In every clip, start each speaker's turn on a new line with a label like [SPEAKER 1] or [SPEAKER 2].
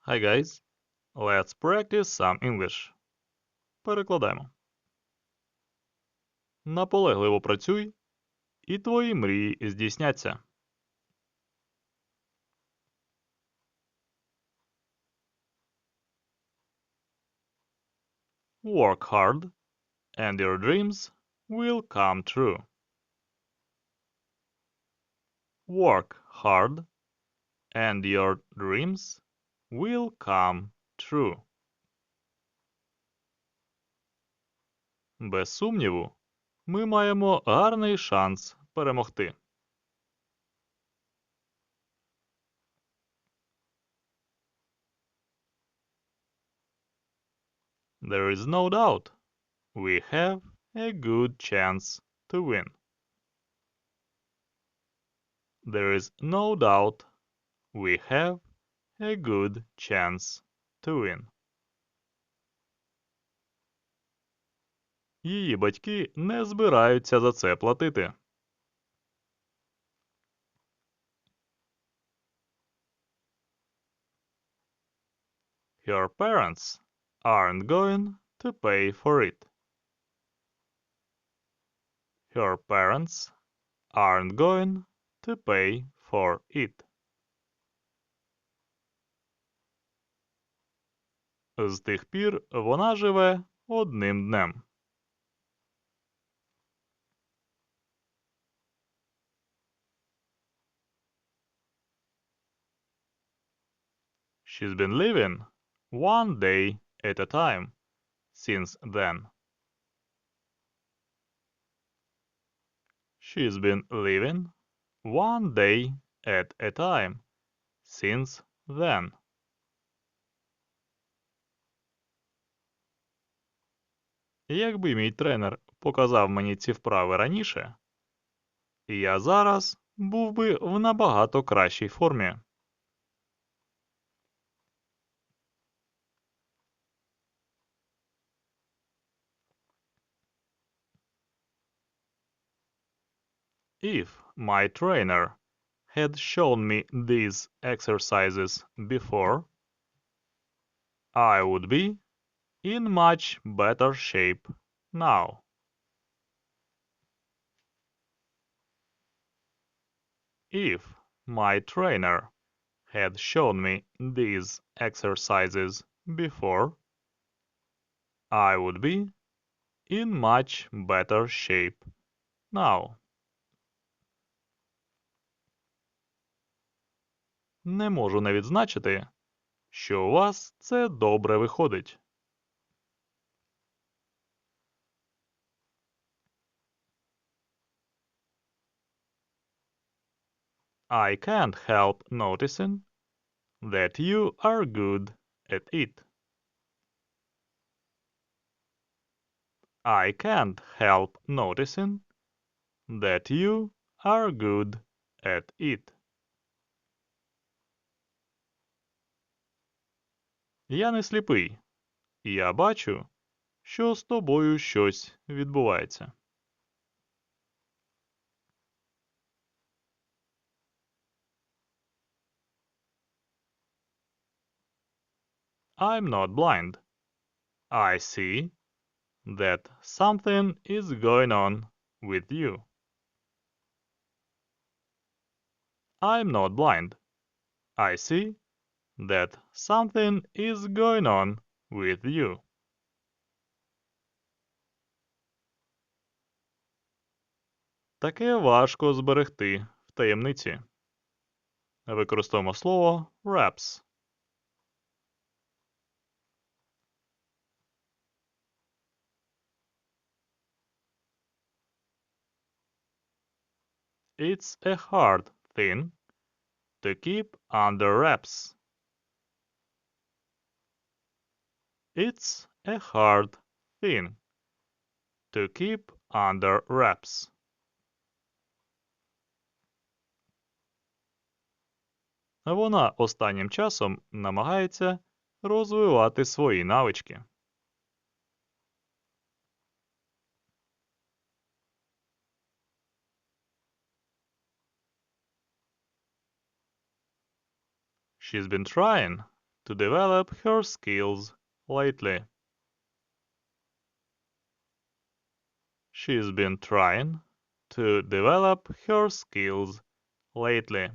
[SPEAKER 1] Hi guys, let's practice some English. Перекладаємо. Наполегливо працюй, і твої мрії здійсняться. Work hard, and your dreams will come true. Work hard, and your dreams will come true. Без сумніву, ми маємо гарний шанс перемогти. There is no doubt we have a good chance to win. There is no doubt we have a good chance to win. Її батьки не збираються за це платити. Your parents aren't going to pay for it. Your parents aren't going to pay for it. З тих пір вона живе одним днем. She's been living one day at a time since then. She's been living one day at a time since then. Якби мій тренер показав мені ці вправи раніше, я зараз був би в набагато кращій формі. If my trainer had shown me these exercises before, I would be in much better shape now. If my trainer had shown me these exercises before, I would be in much better shape now. Не можу не відзначити, що у вас це добре виходить. I can't help noticing that you are good at it. I can't help noticing that you are good at it. Я не сліпий. Я бачу, що з тобою щось відбувається. I'm not blind. I see that something is going on with you. I'm not blind. I see that something is going on with you. Таке важко зберегти в таємниці. Використовуємо слово wraps. It's a hard thing to keep under wraps. It's a hard thing to keep under wraps. Вона останнім часом намагається розвивати свої навички. She's been trying to develop her skills lately. She's been trying to develop her skills lately.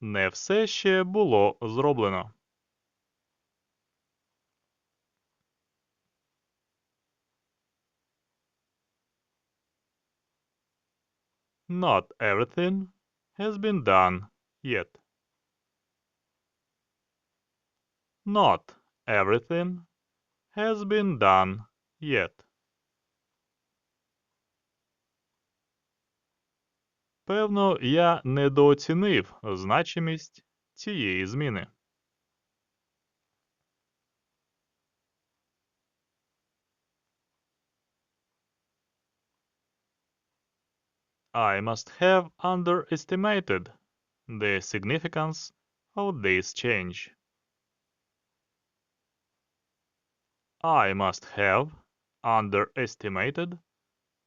[SPEAKER 1] Не все ще було зроблено. Not everything has been done yet. Not everything has been done yet. Певно, я недооцінив значимість цієї зміни. I must have underestimated the significance of this change. I must have underestimated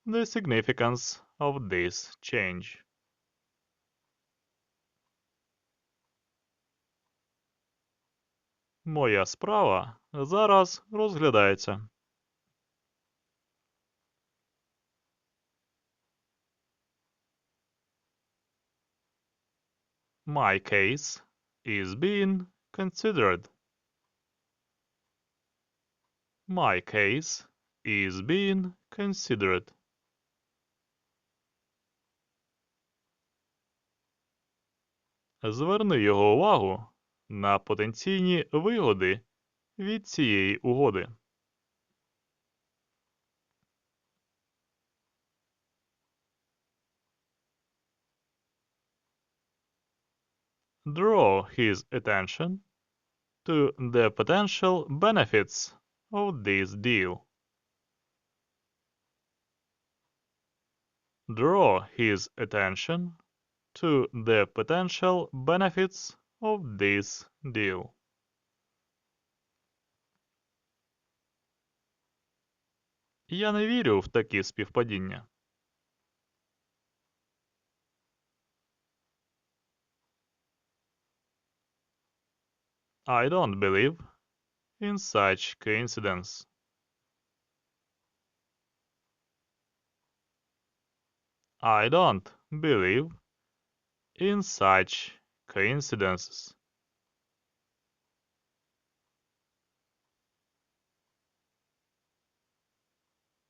[SPEAKER 1] the significance of this change. Моя справа зараз розглядається. My case is being considered. My case is being considered. Зверни його увагу на потенційні вигоди від цієї угоди. Draw his attention to the potential benefits of this deal. Draw his attention to the potential benefits of this deal. Я не вірю в такі співпадіння. I don't believe in such coincidence. I don't believe in such coincidences.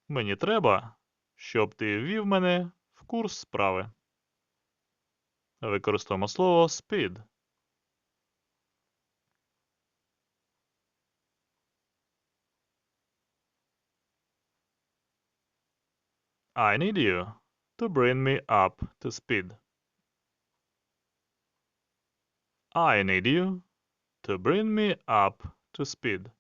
[SPEAKER 1] Мені треба, щоб ти ввів мене в курс справи. Використовуємо слово speed. I need you to bring me up to speed. I need you to bring me up to speed.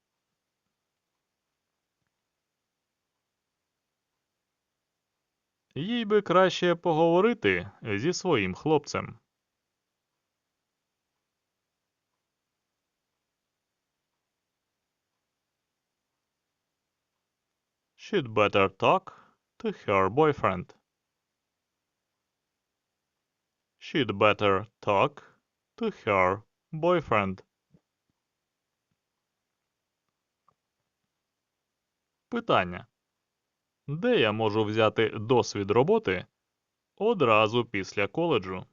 [SPEAKER 1] Їй би краще поговорити зі своїм хлопцем. She'd better talk to her boyfriend. She'd better talk to her boyfriend. Питання. Де я можу взяти досвід роботи одразу після коледжу?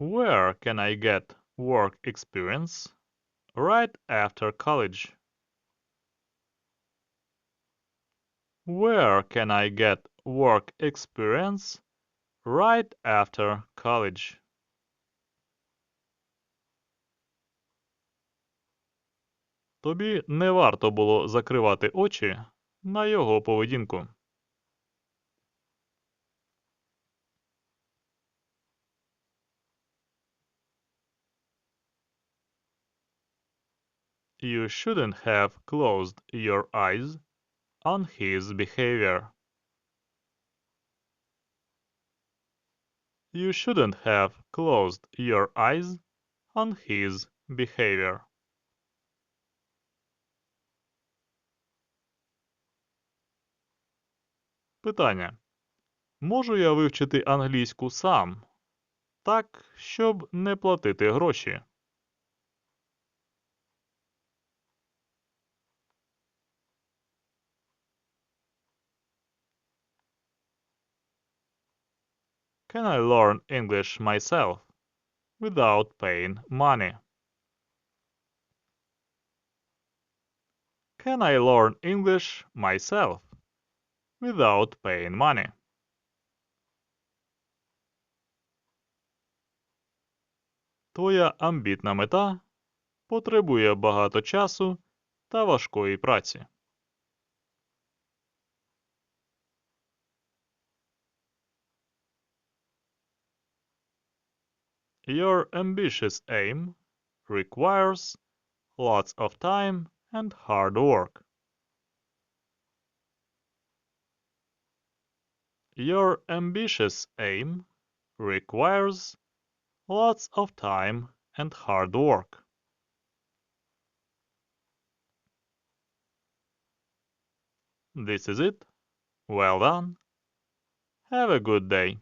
[SPEAKER 1] Where can I get work experience right after college? Where can I get work experience right after college? Тобі не варто було закривати очі на його поведінку. You shouldn't have closed your eyes on his behavior. You shouldn't have closed your eyes on his behavior. Питання. Можу я вивчити англійську сам, так, щоб не платити гроші? Can I learn English myself without paying money? Can I learn English myself without paying money? Твоя амбітна мета потребує багато часу та важкої праці. Your ambitious aim requires lots of time and hard work. Your ambitious aim requires lots of time and hard work. This is it. Well done. Have a good day.